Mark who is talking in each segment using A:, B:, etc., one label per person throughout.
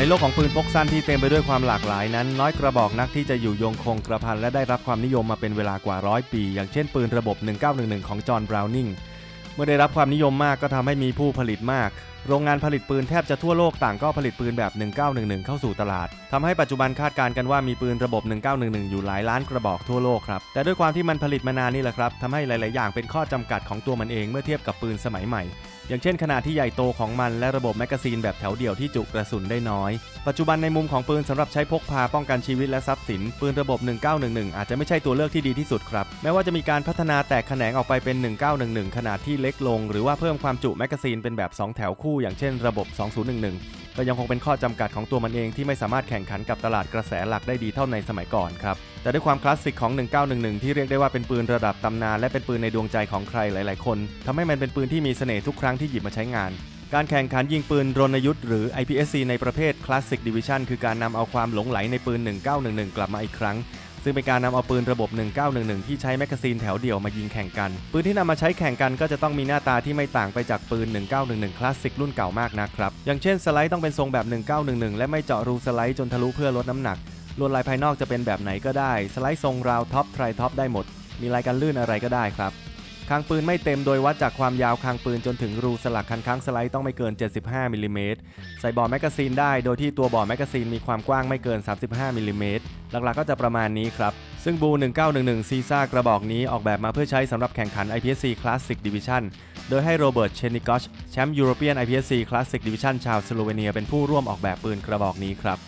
A: ในโลกของปืนพกสั้นที่เต็มไปด้วยความหลากหลายนั้น น้อยกระบอกนักที่จะอยู่ยงคงกระพันและได้รับความนิยมมาเป็นเวลากว่าร้อยปี อย่างเช่นปืนระบบ 1911 ของจอห์นบราวนิงเมื่อได้รับความนิยมมากก็ทำให้มีผู้ผลิตมากโรงงานผลิตปืนแทบจะทั่วโลกต่างก็ผลิตปืนแบบ 1911 เข้าสู่ตลาดทำให้ปัจจุบันคาดการณ์กันว่ามีปืนระบบ 1911 อยู่หลายล้านกระบอกทั่วโลกครับ แต่ด้วยความที่มันผลิตมานานนี่แหละครับทำให้หลาย ๆ อย่างเป็นข้อจำกัดของตัวมันเองเมื่อเทียบกับปืนสมัยใหม่ อย่างเช่นขนาดที่ใหญ่โตของมันและระบบแมกกาซีนแบบแถวเดี่ยวที่จุกระสุนได้น้อย ปัจจุบันในมุมของปืนสำหรับใช้พกพาป้องกันชีวิตและทรัพย์สิน ปืนระบบ 1911 อาจจะไม่ใช่ตัวเลือกที่ดีที่สุดครับ แม้ว่าจะมีการพัฒนาแตกแขนงออกไปเป็น 1911 ขนาดที่เล็กลง หรือว่าเพิ่มความจุแมกกาซีนเป็นแบบ 2 แถวคูอย่างเช่นระบบ 2011 ก็ยังคงเป็นข้อจำกัดของตัวมันเองที่ไม่สามารถแข่งขันกับตลาดกระแสหลักได้ดีเท่าในสมัยก่อนครับ แต่ด้วยความคลาสสิกของ 1911 ที่เรียกได้ว่าเป็นปืนระดับตำนานและเป็นปืนในดวงใจของใครหลาย ๆ คนทำให้มันเป็นปืนที่มีเสน่ห์ทุกครั้งที่หยิบมาใช้งานการแข่งขันยิงปืนรณยุทธ์หรือ IPSC ในประเภท Classic Division คือการนำเอาความหลงไหลในปืน 1911 กลับมาอีกครั้ง ซึ่งเป็นการนำเอาปืนระบบ 1911 ที่ใช้แมกกาซีนแถวเดี่ยวมายิงแข่งกัน ปืนที่นำมาใช้แข่งกันก็จะต้องมีหน้าตาที่ไม่ต่างไปจากปืน 1911 คลาสสิกรุ่นเก่ามากนะครับ อย่างเช่นสไลด์ต้องเป็นทรงแบบ 1911 และไม่เจาะรูสไลด์จนทะลุเพื่อลดน้ำหนัก ลวดลายภายนอกจะเป็นแบบไหนก็ได้ สไลด์ทรงราวท็อปไทรท็อปได้หมด มีลายกันลื่นอะไรก็ได้ครับ คางปืนไม่เต็มโดยวัดจากความยาวคางปืนจนถึงรูสลักคันค้างสไลด์ต้องไม่เกิน 75มิลลิเมตรใส่บ่อแมกกาซีนได้โดยที่ตัวบ่อแมกกาซีนมีความกว้างไม่เกิน 35มิลลิเมตรหลักๆก็จะประมาณนี้ครับ ซึ่งบู 1911 ซีซ่ากระบอกนี้ออกแบบมาเพื่อใช้สำหรับแข่งขัน IPSC Classic Division โดยให้โรเบิร์ต เชนิกอช แชมป์ยูโรเปียน IPSC Classic Division ชาวสโลเวเนียเป็นผู้ร่วมออกแบบปืนกระบอกนี้ครับ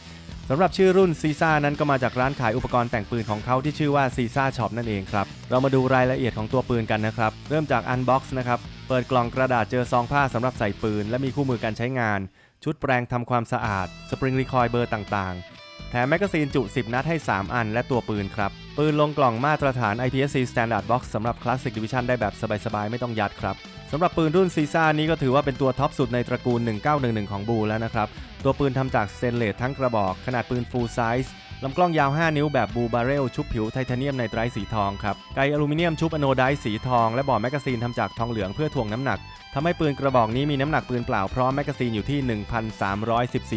A: สำหรับชื่อรุ่นซีซ่านั้นก็มาจากร้านขายอุปกรณ์แต่งปืนของเขาที่ชื่อว่าซีซ่าช็อปนั่นเองครับ เรามาดูรายละเอียดของตัวปืนกันนะครับ เริ่มจากอันบ็อกซ์นะครับ เปิดกล่องกระดาษเจอซองผ้าสำหรับใส่ปืน และมีคู่มือการใช้งาน ชุดแปรงทำความสะอาด สปริงรีคอยเบอร์ต่างๆ แถมแมกกาซีนจุ 10 นัดให้ 3 อัน และตัวปืนครับ ปืนลงกล่องมาตรฐาน IPSC Standard Box สำหรับ Classic Division ได้แบบสบายๆ ไม่ต้องยัดครับสำหรับปืนรุ่นซีซ่านี้ก็ถือว่าเป็นตัวท็อปสุดในตระกูล 1911 ของบูแล้วนะครับ ตัวปืนทำจากสเตนเลสทั้งกระบอก ขนาดปืน full size ลำกล้องยาว 5 นิ้วแบบบูบาเรลชุบผิวไทเทเนียมไนไตร์สีทองครับไกอลูมิเนียมชุบอโนไดซ์สีทองและบ่อแมกกาซีนทำจากทองเหลืองเพื่อถ่วงน้ำหนักทำให้ปืนกระบอกนี้มีน้ำหนักปืนเปล่าพร้อมแมกกาซีนอยู่ที่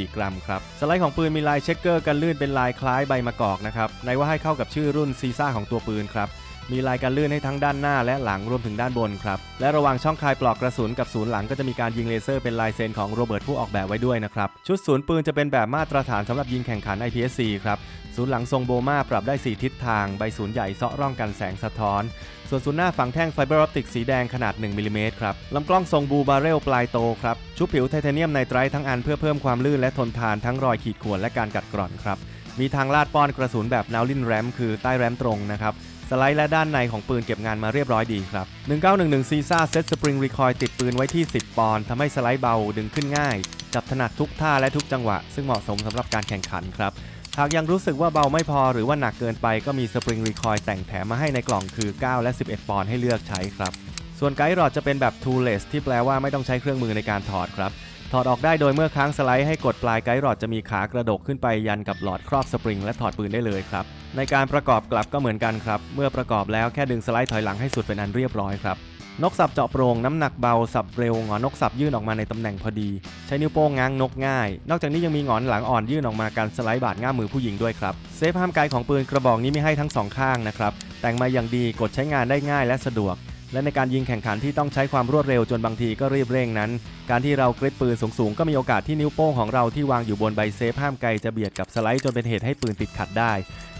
A: 1,314 กรัมครับสไลด์ของปืนมีลายเช็คเกอร์กันลื่นเป็นลายคล้ายใบมะกอกนะครับในว่าให้เข้ากับชื่อรุ่นซีซ่าของตัวปืนครับ มีลายการลื่นให้ทั้งด้านหน้าและหลังรวมถึงด้านบนครับ และระหว่างช่องคลายปลอกกระสุนกับศูนย์หลังก็จะมีการยิงเลเซอร์เป็นลายเซ็นของโรเบิร์ตผู้ออกแบบไว้ด้วยนะครับ ชุดศูนย์ปืนจะเป็นแบบมาตรฐานสำหรับยิงแข่งขัน IPSC ครับ ศูนย์หลังทรงโบมาปรับได้ 4 ทิศทาง ใบศูนย์ใหญ่เซาะร่องกันแสงสะท้อน ส่วนศูนย์หน้าฝังแท่งไฟเบอร์ออปติกสีแดงขนาด 1มิลลิเมตรครับ ลำกล้องทรงบูบาเรลปลายโตครับ ชุบผิวไทเทเนียมไนไตร์ทั้งอันเพื่อเพิ่มความลื่นและทนทานทั้งรอยขีดข่วนและการกัดกร่อนครับ มีทางลาดป้อนกระสุนแบบนาวลินแรมคือใต้แรมตรงนะครับ สไลด์และด้านในของปืนเก็บงานมาเรียบร้อยดีครับ 1911ซีซ่าเซตสปริงรีคอยติดปืนไว้ที่ 10 ปอนด์ทำให้สไลด์เบาดึงขึ้นง่าย จับถนัดทุกท่าและทุกจังหวะ ซึ่งเหมาะสมสำหรับการแข่งขันครับ หากยังรู้สึกว่าเบาไม่พอหรือว่าหนักเกินไปก็มีสปริงรีคอยแต่งแถมมาให้ในกล่องคือ 9 และ 11 ปอนด์ให้เลือกใช้ครับ ส่วนไกด์รอดจะเป็นแบบ tooless ที่แปลว่าไม่ต้องใช้เครื่องมือในการถอดครับถอดออกได้โดยเมื่อค้างสไลด์ให้กดปลายไกด์รอดจะมีขากระดกขึ้นไปยันกับหลอดครอบสปริงและถอดปืนได้เลยครับ ในการประกอบกลับก็เหมือนกันครับ เมื่อประกอบแล้วแค่ดึงสไลด์ถอยหลังให้สุดเป็นอันเรียบร้อยครับ นกสับเจาะโปรงน้ำหนักเบาสับเร็วหงอนนกสับยื่นออกมาในตำแหน่งพอดี ใช้นิ้วโป้งง้างนกง่าย นอกจากนี้ยังมีหงอนหลังอ่อนยื่นออกมาการสไลด์บาดง่ามมือผู้หญิงด้วยครับเซฟห้ามไกลของปืนกระบอกนี้ไมีให้ทั้งสองข้างนะครับแต่งมาอย่างดีกดใช้งานได้ง่ายและสะดวกและในการยิงแข่งขันที่ต้องใช้ความรวดเร็วจนบางทีก็รีบเร่งนั้น การที่เรากริปปืนสูงๆ ก็มีโอกาสที่นิ้วโป้งของเราที่วางอยู่บนใบเซฟห้ามไกลจะเบียดกับสไลด์จนเป็นเหตุให้ปืนติดขัดได้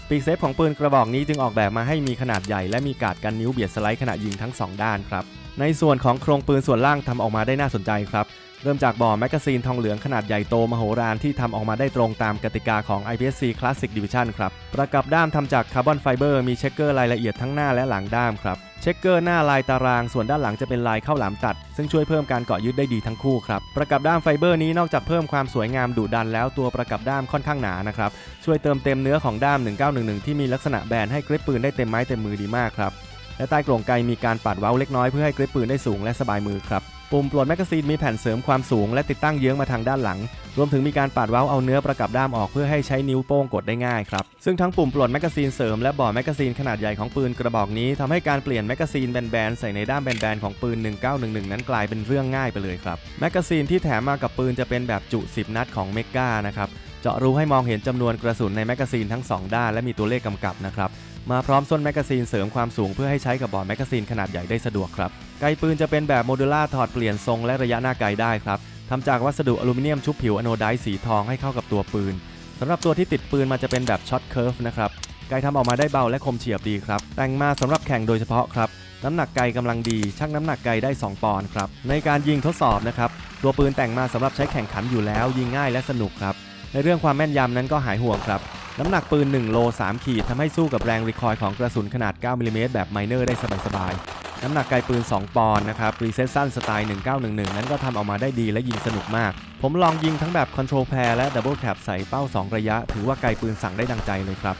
A: ปีกเซฟของปืนกระบอกนี้จึงออกแบบมาให้มีขนาดใหญ่และมีการดกันนิ้วเบียดสไลด์ขณะยิงทั้งสองด้านครับ ในส่วนของโครงปืนส่วนล่างทำออกมาได้น่าสนใจครับ เริ่มจากบ่อแมกกาซีนทองเหลืองขนาดใหญ่โตมโหฬารที่ทำออกมาได้ตรงตามกติกาของ IPSC Classic Division ครับ ประกับด้ามทำจากคาร์บอนไฟเบอร์มีเช็คเกอร์รายละเอียดทั้งหน้าและหลังด้ามครับเช็คเกอร์หน้าลายตาราง ส่วนด้านหลังจะเป็นลายข้าวหลามตัด ซึ่งช่วยเพิ่มการเกาะยึดได้ดีทั้งคู่ครับ ประกับด้ามไฟเบอร์นี้นอกจากเพิ่มความสวยงามดุดันแล้วตัวประกับด้ามค่อนข้างหนานะครับ ช่วยเติมเต็มเนื้อของด้าม 1911 ที่มีลักษณะแบนให้กริปปืนได้เต็มไม้เต็มมือดีมากครับ และใต้กล่องไกมีการปัดเว้าเล็กน้อยเพื่อให้กริปปืนได้สูงและสบายมือครับ ปุ่มปลดแมกกาซีนมีแผ่นเสริมความสูงและติดตั้งเยื้องมาทางด้านหลัง รวมถึงมีการปาดเว้าเอาเนื้อประกับด้ามออกเพื่อให้ใช้นิ้วโป้งกดได้ง่ายครับ ซึ่งทั้งปุ่มปลดแมกกาซีนเสริมและบ่อแมกกาซีนขนาดใหญ่ของปืนกระบอกนี้ทำให้การเปลี่ยนแมกกาซีนแบนๆใส่ในด้ามแบนๆของปืน 1911 นั้นกลายเป็นเรื่องง่ายไปเลยครับแมกกาซีนที่แถมมากับปืนจะเป็นแบบจุ 10 นัดของเมกานะครับเจาะรูให้มองเห็นจำนวนกระสุนในแมกกาซีนทั้ง 2 ด้านและมีตัวเลขกำกับนะครับ มาพร้อมส้นแมกกาซีนเสริมความสูงเพื่อให้ใช้กับบอร์ดแมกกาซีนขนาดใหญ่ได้สะดวกครับ ไกปืนจะเป็นแบบโมดูล่าถอดเปลี่ยนทรงและระยะหน้าไกได้ครับทำจากวัสดุอลูมิเนียมชุบผิวอโนไดซ์สีทองให้เข้ากับตัวปืนสำหรับตัวที่ติดปืนมันจะเป็นแบบช็อตเคิร์ฟนะครับ ไกทำออกมาได้เบาและคมเฉียบดีครับ แต่งมาสำหรับแข่งโดยเฉพาะครับ น้ำหนักไกกำลังดีชั่งน้ำหนักไกได้ 2 ปอนด์ครับ ในการยิงทดสอบนะครับ ตัวปืนแต่งมาสำหรับใช้แข่งขันอยู่แล้ว ยิงง่ายและสนุกครับ ในเรื่องความแม่นยำนั้นก็หายห่วงครับ น้ำหนักปืน 1 โล 3 ขีดทำให้สู้กับแรงรีคอยของกระสุนขนาด 9มิลลิเมตรแบบไมเนอร์ได้สบายๆ น้ำหนักไกปืน 2 ปอนด์นะครับรีเซ็ตสั้นสไตล์ 1911 นั้นก็ทำออกมาได้ดีและยิงสนุกมาก ผมลองยิงทั้งแบบคอนโทรลแพรและดับเบิลแคปใส่เป้า 2 ระยะ ถือว่าไกปืนสั่งได้ดังใจเลยครับ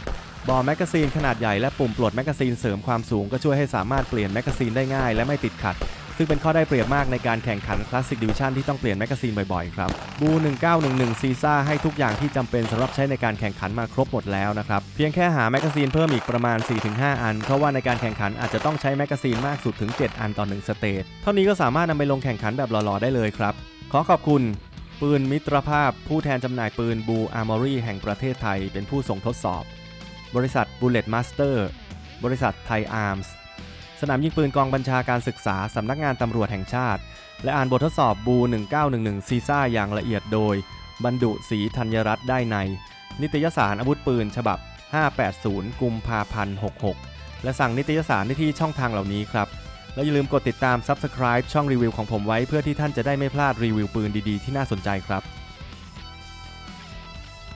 A: บอร์แมกกาซีนขนาดใหญ่และปุ่มปลดแมกกาซีนเสริมความสูงก็ช่วยให้สามารถเปลี่ยนแมกกาซีนได้ง่ายและไม่ติดขัด ซึ่งเป็นข้อได้เปรียบมากในการแข่งขันคลาสสิกดิวิชั่นที่ต้องเปลี่ยนแมกกาซีนบ่อยๆครับบู 1911 ซีซ่าให้ทุกอย่างที่จำเป็นสำหรับใช้ในการแข่งขันมาครบหมดแล้วนะครับ เพียงแค่หาแมกกาซีนเพิ่มอีกประมาณ 4-5 อัน เพราะว่าในการแข่งขันอาจจะต้องใช้แมกกาซีนมากสุดถึง 7 อันต่อ1สเตจเท่านี้ก็สามารถนำไปลงแข่งขันแบบหล่อๆได้เลยครับ ขอขอบคุณปืนมิตรภาพ ผู้แทนจำหน่ายปืนบูอาร์มอรี่แห่งประเทศไทย เป็นผู้ส่งทดสอบ บริษัท Bullet Master บริษัทไทยอาร์มส์ สนามยิงปืนกองบัญชาการศึกษาสำนักงานตำรวจแห่งชาติ และอ่านบททดสอบบู 1911 ซีซ่าอย่างละเอียดโดย บรรดุศรีธัญรัตน์ได้ใน นิตยสารอาวุธปืน ฉบับ 580 กุมภาพันธ์ 66 และสั่งนิตยสารได้ที่ช่องทางเหล่านี้ครับ และอย่าลืมกดติดตาม Subscribe ช่องรีวิวของผมไว้เพื่อที่ท่านจะได้ไม่พลาดรีวิวปืนดีๆ ที่น่าสนใจครับ